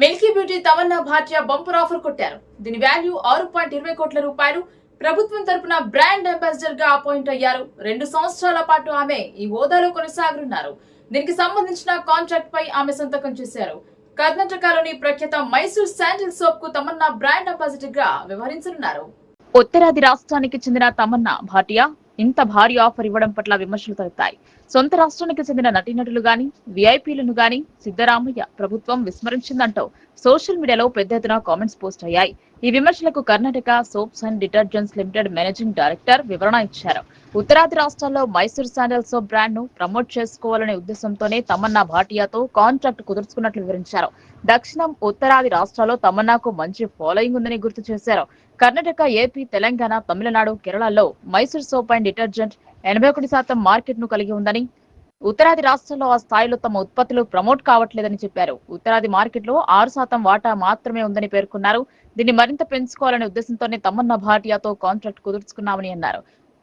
Milky beauty Tamannaah Bhatia bumper offer కొట్టారు. దీని value ఆరు పాయింట్ ఇరవై కోట్ల రూపాయలు. ప్రభుత్వం తరపున బ్రాండ్ అంబాసిడర్గా అపాయింట్ అయ్యారు. రెండు సంవత్సరాల పాటు ఆమె ఈ హోదాలో కొనసాగనున్నారు. దీనికి సంబంధించిన కాంట్రాక్ట్ పై ఆమె సంతకం చేశారు. కర్ణాటకలోని ప్రఖ్యాత మైసూర్ శాండిల్ సోప్కు తమన్నా బ్రాండ్ అంబాసిడర్గా వ్యవహరించనున్నారు. ఉత్తరాది రాష్ట్రానికి చెందిన తమన్నా భాటియా ఇంత భారీ ఆఫర్ ఇవ్వడం పట్ల విమర్శలు తగ్గుతాయి సొంత రాష్ట్రానికి చెందిన నటీనటులు గాని వీఐపీలను గాని సిద్ధరామయ్య ప్రభుత్వం విస్మరించిందంటూ సోషల్ మీడియాలో పెద్ద ఎత్తున కామెంట్స్ పోస్ట్ అయ్యాయి. ఈ విమర్శలకు Karnataka soaps and detergents limited managing director వివరణ ఇచ్చారు. ఉత్తరాది రాష్ట్రాల్లో మైసూర్ శాండల్ సోప్ బ్రాండ్ను ప్రమోట్ చేసుకోవాలనే ఉద్దేశంతోనే తమన్నా భాటియాతో కాంట్రాక్ట్ కుదుర్చుకున్నట్లు వివరించారు. దక్షిణం ఉత్తరాది రాష్ట్రాల్లో తమన్నాకు మంచి ఫాలోయింగ్ ఉందని గుర్తు చేశారు. కర్ణాటక ఏపీ తెలంగాణ తమిళనాడు కేరళలో మైసూర్ సోప్ అండ్ డిటర్జెంట్ ఎనభై ఒకటి శాతం మార్కెట్ను కలిగి ఉందని ఉత్తరాది రాష్ట్రాల్లో ఆ స్థాయిలో తమ ఉత్పత్తులు ప్రమోట్ కావట్లేదని చెప్పారు. ఉత్తరాది మార్కెట్లో ఆరు శాతం వాటా మాత్రమే ఉందని పేర్కొన్నారు. దీన్ని మరింత పెంచుకోవాలనే ఉద్దేశంతోనే తమన్నా భాటియాతో కాంట్రాక్ట్ కుదుర్చుకున్నామని అన్నారు.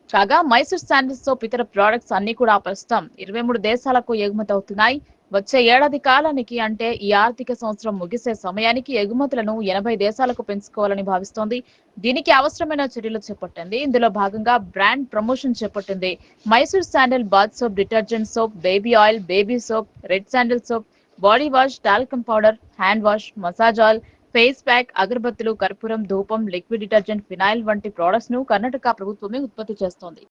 కాగా మైసూర్ శాండిల్స్ సోప్ ఇతర ప్రొడక్ట్స్ అన్ని కూడా ప్రస్తుతం ఇరవై మూడు దేశాలకు ఎగుమతి అవుతున్నాయి. వచ్చే ఏడాది కాలానికి అంటే ఈ ఆర్థిక సంవత్సరం ముగిసే సమయానికి ఎగుమతులను ఎనభై దేశాలకు పెంచుకోవాలని భావిస్తోంది. దీనికి అవసరమైన చర్యలు చేపట్టింది. ఇందులో భాగంగా బ్రాండ్ ప్రమోషన్ చేపట్టింది. Mysore sandal bath soap detergent soap baby oil baby soap red sandal soap body wash talcum powder hand wash massage oil face pack అగరబత్తులు కర్పూరం ధూపం లిక్విడ్ డిటర్జెంట్ ఫినాయిల్ వంటి ప్రోడక్ట్స్ను కర్ణాటక ప్రభుత్వమే ఉత్పత్తి చేస్తోంది.